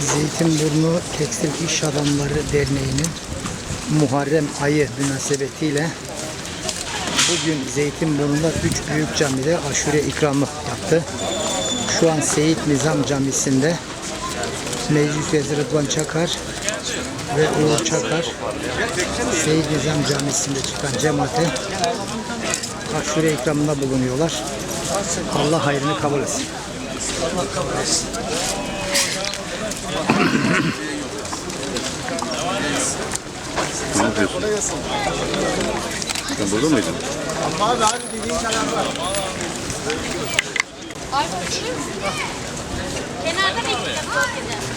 Zeytinburnu Tekstil İş Adamları Derneği'nin Muharrem ayı münasebetiyle bugün Zeytinburnu'nda üç büyük camide aşure ikramı yaptı. Şu an Seyit Nizam Camisi'nde Meclis Üyesi Rıdvan Çakar ve Uğur Çakar Seyit Nizam Camisi'nde çıkan cemaate aşure ikramında bulunuyorlar. Allah hayrını kabul etsin. Ne yapıyorsun? Sen burada mıydın? Ay bakıyor musun? Kenarda bekliyorum. Bakın.